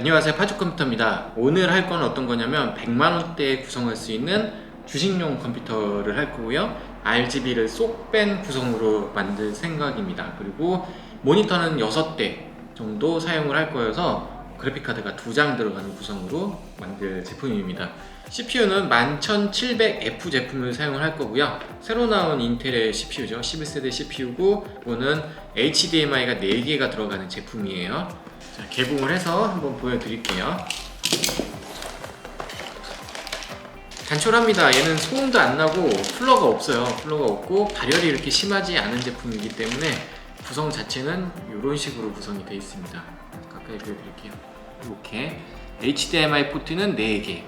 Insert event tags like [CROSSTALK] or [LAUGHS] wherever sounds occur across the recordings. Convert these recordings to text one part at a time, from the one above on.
안녕하세요. 파주컴퓨터입니다. 오늘 할 건 어떤 거냐면 100만원대에 구성할 수 있는 주식용 컴퓨터를 할 거고요. RGB를 쏙 뺀 구성으로 만들 생각입니다. 그리고 모니터는 6대 정도 사용을 할 거여서 그래픽카드가 두 장 들어가는 구성으로 만들 제품입니다. CPU는 11700F 제품을 사용을 할 거고요. 새로 나온 인텔의 CPU죠. 11세대 CPU고 이거는 HDMI가 4개가 들어가는 제품이에요 자, 개봉을 해서 한번 보여드릴게요. 단촐합니다. 얘는 소음도 안 나고 쿨러가 없어요. 쿨러가 없고 발열이 이렇게 심하지 않은 제품이기 때문에 구성 자체는 이런 식으로 구성이 되어 있습니다. 가까이 보여드릴게요. 이렇게 HDMI 포트는 4개,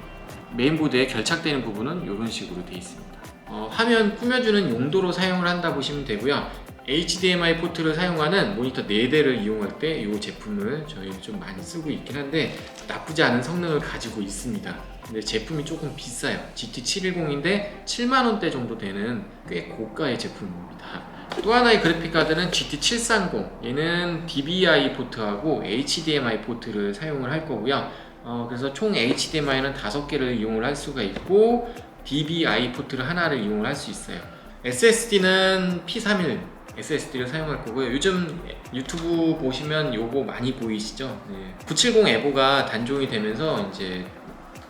메인보드에 결착되는 부분은 이런 식으로 되어 있습니다. 어, 화면 꾸며주는 용도로 사용을 한다 보시면 되고요. HDMI 포트를 사용하는 모니터 4대를 이용할 때 이 제품을 저희는 좀 많이 쓰고 있긴 한데 나쁘지 않은 성능을 가지고 있습니다. 근데 제품이 조금 비싸요. GT710인데 7만원대 정도 되는 꽤 고가의 제품입니다. 또 하나의 그래픽카드는 GT730 얘는 DVI 포트하고 HDMI 포트를 사용을 할 거고요. 어, 그래서 총 HDMI는 5개를 이용을 할 수가 있고 DVI 포트를 하나를 이용을 할 수 있어요. SSD는 P31 SSD를 사용할 거고요. 요즘 유튜브 보시면 요거 많이 보이시죠? 네. 970 에보가 단종이 되면서 이제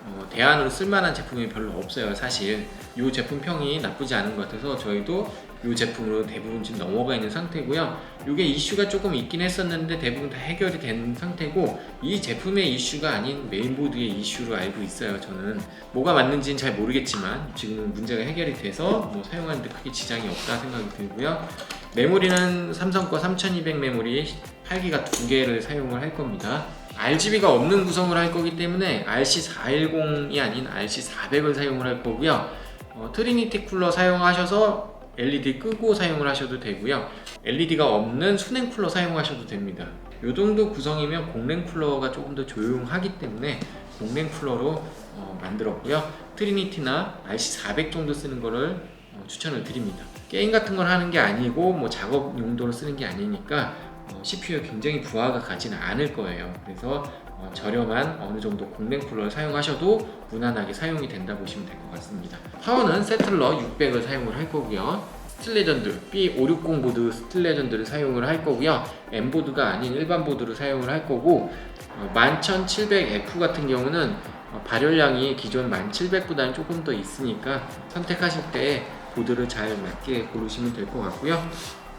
어, 대안으로 쓸만한 제품이 별로 없어요. 사실 이 제품 평이 나쁘지 않은 것 같아서 저희도 이 제품으로 대부분 지금 넘어가 있는 상태고요. 이게 이슈가 조금 있긴 했었는데 대부분 다 해결이 된 상태고 이 제품의 이슈가 아닌 메인보드의 이슈로 알고 있어요. 저는 뭐가 맞는지는 잘 모르겠지만 지금은 문제가 해결이 돼서 뭐 사용하는데 크게 지장이 없다 생각이 들고요. 메모리는 삼성 거 3200 메모리 8기가 두 개를 사용을 할 겁니다. RGB가 없는 구성을 할 거기 때문에 RC410이 아닌 RC400을 사용을 할 거고요. 어, 트리니티 쿨러 사용하셔서 LED 끄고 사용을 하셔도 되고요. LED가 없는 수냉 쿨러 사용하셔도 됩니다. 이 정도 구성이면 공랭 쿨러가 조금 더 조용하기 때문에 공랭 쿨러로 어, 만들었고요. 트리니티나 RC400 정도 쓰는 거를 어, 추천을 드립니다. 게임 같은 걸 하는 게 아니고 뭐 작업 용도로 쓰는 게 아니니까 어, CPU에 굉장히 부하가 가지는 않을 거예요. 그래서 어, 저렴한 어느 정도 공랭 쿨러를 사용하셔도 무난하게 사용이 된다 보시면 될 것 같습니다. 파워는 세틀러 600을 사용을 할 거고요. 스틸레전드 B560 보드 스틸레전드를 사용을 할 거고요. M 보드가 아닌 일반 보드를 사용을 할 거고 어, 11700F 같은 경우는 어, 발열량이 기존 1700보다는 조금 더 있으니까 선택하실 때 보드를 잘 맞게 고르시면 될 것 같고요.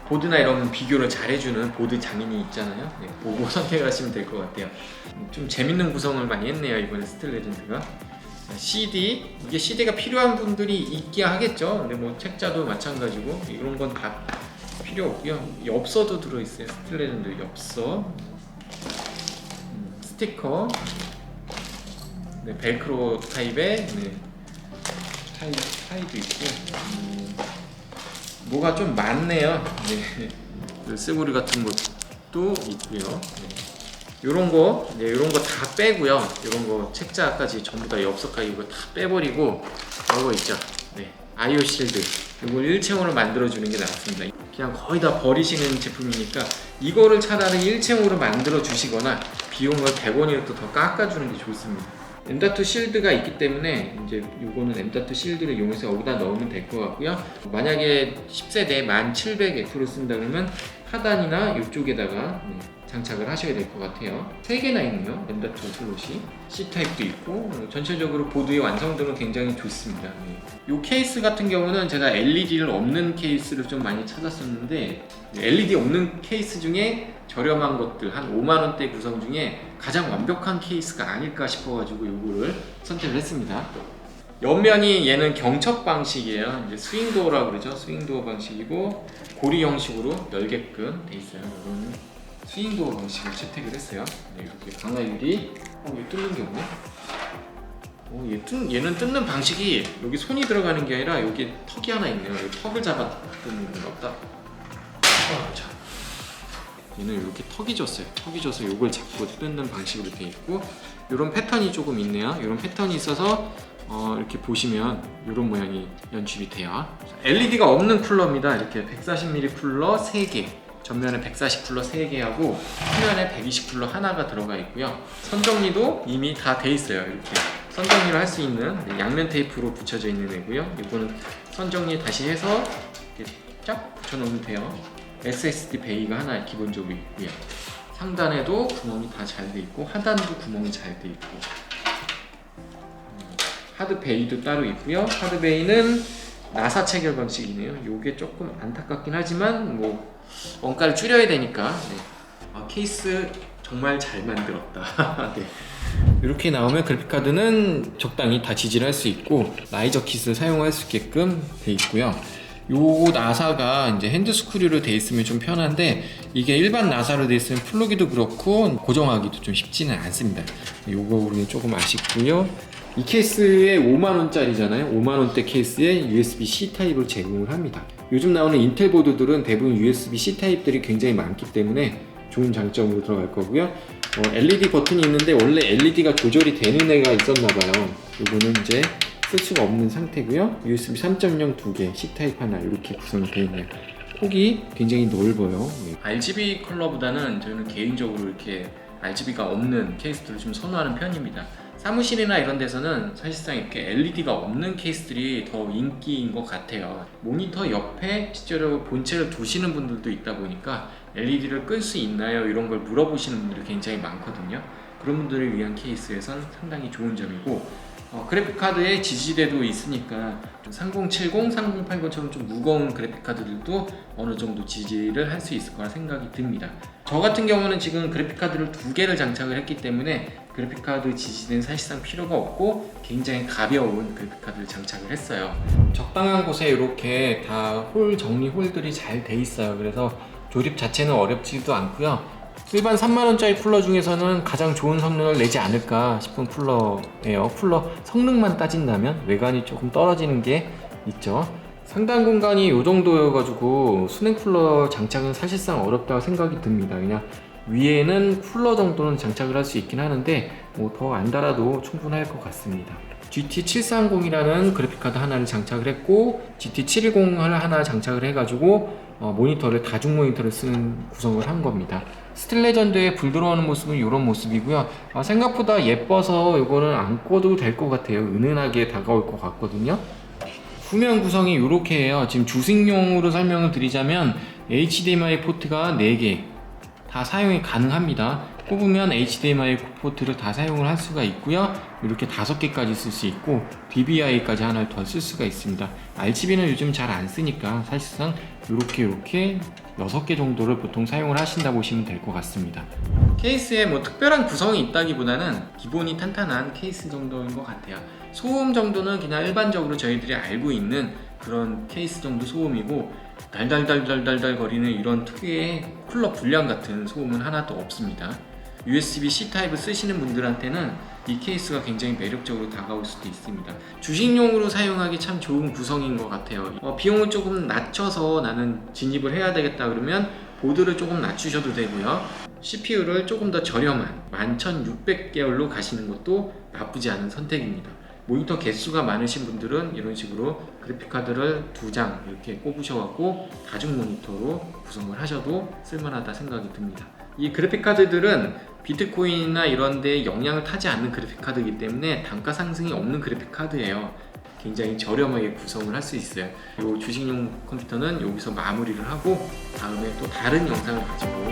보드나 이런 비교를 잘해주는 보드 장인이 있잖아요. 네, 보고 [LAUGHS] 선택하시면 될 것 같아요. 음, 좀 재밌는 구성을 많이 했네요 이번에 스틸 레전드가. 자, CD 이게 CD가 필요한 분들이 있긴 하겠죠. 근데 뭐 책자도 마찬가지고 이런 건 다 필요 없고요. 엽서도 들어 있어요. 스틸 레전드 엽서, 음, 스티커, 네, 벨크로 타입의 네, 타이 타이도 있고. 음, 뭐가 좀 많네요. 네. 그 쓰구리 같은 것도 있고요. 네. 요런 거, 네, 요런 거 다 빼고요. 요런 거 책자까지 전부 다 엽서까지 이거 다 빼버리고 요거 있죠. 네. 아이오 실드. 이걸 일체형으로 만들어주는 게 낫습니다. 그냥 거의 다 버리시는 제품이니까 이거를 차라리 일체형으로 만들어 주시거나 비용을 100원이라도 더 깎아주는 게 좋습니다. M.2 실드가 있기 때문에 이제 요거는 M.2 실드를 이용해서 여기다 넣으면 될 것 같고요. 만약에 10세대 1700F를 쓴다 그러면 하단이나 이쪽에다가 네, 장착을 하셔야 될 것 같아요. 3개나 있네요. M.2 슬롯이. C타입도 있고 어, 전체적으로 보드의 완성도는 굉장히 좋습니다. 네. 이 케이스 같은 경우는 제가 LED를 없는 케이스를 좀 많이 찾았었는데 LED 없는 케이스 중에 저렴한 것들 한 5만 원대 구성 중에 가장 완벽한 케이스가 아닐까 싶어가지고 이거를 선택을 했습니다. 옆면이 얘는 경첩 방식이에요. 이제 스윙도어라고 그러죠. 스윙도어 방식이고 고리 형식으로 열게끔 돼 있어요. 이거는 스윙도어 방식으로 채택을 했어요. 네, 이렇게 강화유리. 어, 얘 뚫는 게 없네. 어, 얘 뜯, 얘는 뜯는 방식이 여기 손이 들어가는 게 아니라 여기 턱이 하나 있네요. 여기 턱을 잡아 뜯는 건가 보다. 어, 자. 얘는 이렇게 턱이 졌어요. 턱이 져서 이걸 잡고 뜯는 방식으로 되어 있고 이런 패턴이 조금 있네요. 이런 패턴이 있어서 어, 이렇게 보시면 이런 모양이 연출이 돼요. LED가 없는 쿨러입니다. 이렇게 140mm 쿨러 3개 전면에 140 쿨러 3개 하고 후면에 120 쿨러 하나가 들어가 있고요. 선 정리도 이미 다 돼 있어요. 이렇게 선 정리를 할수 있는 네, 양면 테이프로 붙여져 있는 애고요. 이거는 선 정리 다시 해서 이렇게 쫙 붙여놓으면 돼요. SSD 베이가 하나 기본적으로 있고요. 상단에도 구멍이 다 잘 돼 있고 하단도 구멍이 잘 돼 있고 음, 하드 베이도 따로 있고요. 하드 베이는 나사 체결 방식이네요. 요게 조금 안타깝긴 하지만 뭐 원가를 줄여야 되니까 네. 아, 케이스 정말 잘 만들었다. [LAUGHS] 네. 이렇게 나오면 그래픽카드는 적당히 다 지지를 할 수 있고 라이저 킷을 사용할 수 있게끔 돼 있고요. 요 나사가 이제 핸드 스크류로 돼 있으면 좀 편한데 이게 일반 나사로 돼 있으면 플러기도 그렇고 고정하기도 좀 쉽지는 않습니다. 요거 우리는 조금 아쉽고요. 이 케이스에 5만 원짜리잖아요. 5만 원대 케이스에 USB-C 타입을 제공을 합니다. 요즘 나오는 인텔 보드들은 대부분 USB-C 타입들이 굉장히 많기 때문에 좋은 장점으로 들어갈 거고요. 어, LED 버튼이 있는데 원래 LED가 조절이 되는 애가 있었나 봐요. 요거는 이제 쓸 수가 없는 상태고요. USB 3.0 두 개, C 타입 하나 이렇게 구성이 되어 있네요. 폭이 굉장히 넓어요. RGB 컬러보다는 저는 개인적으로 이렇게 RGB가 없는 케이스들을 좀 선호하는 편입니다. 사무실이나 이런 데서는 사실상 이렇게 LED가 없는 케이스들이 더 인기인 것 같아요. 모니터 옆에 실제로 본체를 두시는 분들도 있다 보니까 LED를 끌 수 있나요? 이런 걸 물어보시는 분들이 굉장히 많거든요. 그런 분들을 위한 케이스에선 상당히 좋은 점이고 어, 그래픽 카드에 지지대도 있으니까 3070, 3080처럼 좀 무거운 그래픽 카드들도 어느 정도 지지를 할 수 있을 거라 생각이 듭니다. 저 같은 경우는 지금 그래픽 카드를 두 개를 장착을 했기 때문에 그래픽 카드 지지대는 사실상 필요가 없고 굉장히 가벼운 그래픽 카드를 장착을 했어요. 적당한 곳에 이렇게 다 홀 정리 홀들이 잘 돼 있어요. 그래서 조립 자체는 어렵지도 않고요. 일반 3만원짜리 쿨러 중에서는 가장 좋은 성능을 내지 않을까 싶은 쿨러예요. 쿨러 성능만 따진다면 외관이 조금 떨어지는 게 있죠. 상단 공간이 이 정도여가지고 수냉 쿨러 장착은 사실상 어렵다고 생각이 듭니다. 그냥 위에는 쿨러 정도는 장착을 할 수 있긴 하는데 뭐 더 안 달아도 충분할 것 같습니다. GT730이라는 그래픽카드 하나를 장착을 했고 GT710을 하나 장착을 해가지고 어, 모니터를 다중 모니터를 쓰는 구성을 한 겁니다. 스틸레전드에 불 들어오는 모습은 이런 모습이고요. 아, 생각보다 예뻐서 이거는 안 꺼도 될 것 같아요. 은은하게 다가올 것 같거든요. 후면 구성이 이렇게 해요. 지금 주식용으로 설명을 드리자면 HDMI 포트가 4개 다 사용이 가능합니다. 꼽으면 HDMI 포트를 다 사용을 할 수가 있고요. 이렇게 다섯 개까지 쓸 수 있고 DVI까지 하나를 더 쓸 수가 있습니다. RGB는 요즘 잘 안 쓰니까 사실상 이렇게 이렇게 여섯 개 정도를 보통 사용을 하신다 보시면 될 것 같습니다. 케이스에 뭐 특별한 구성이 있다기보다는 기본이 탄탄한 케이스 정도인 것 같아요. 소음 정도는 그냥 일반적으로 저희들이 알고 있는 그런 케이스 정도 소음이고 달달달달달달 거리는 이런 특유의 쿨러 불량 같은 소음은 하나도 없습니다. USB-C 타입을 쓰시는 분들한테는 이 케이스가 굉장히 매력적으로 다가올 수도 있습니다. 주식용으로 사용하기 참 좋은 구성인 것 같아요. 어, 비용을 조금 낮춰서 나는 진입을 해야 되겠다 그러면 보드를 조금 낮추셔도 되고요. CPU를 조금 더 저렴한 11,600개월로 가시는 것도 나쁘지 않은 선택입니다. 모니터 개수가 많으신 분들은 이런 식으로 그래픽카드를 두 장 이렇게 꼽으셔갖고 다중 모니터로 구성을 하셔도 쓸만하다 생각이 듭니다. 이 그래픽카드들은 비트코인이나 이런 데 영향을 타지 않는 그래픽카드이기 때문에 단가 상승이 없는 그래픽카드예요. 굉장히 저렴하게 구성을 할 수 있어요. 이 주식용 컴퓨터는 여기서 마무리를 하고 다음에 또 다른 영상을 가지고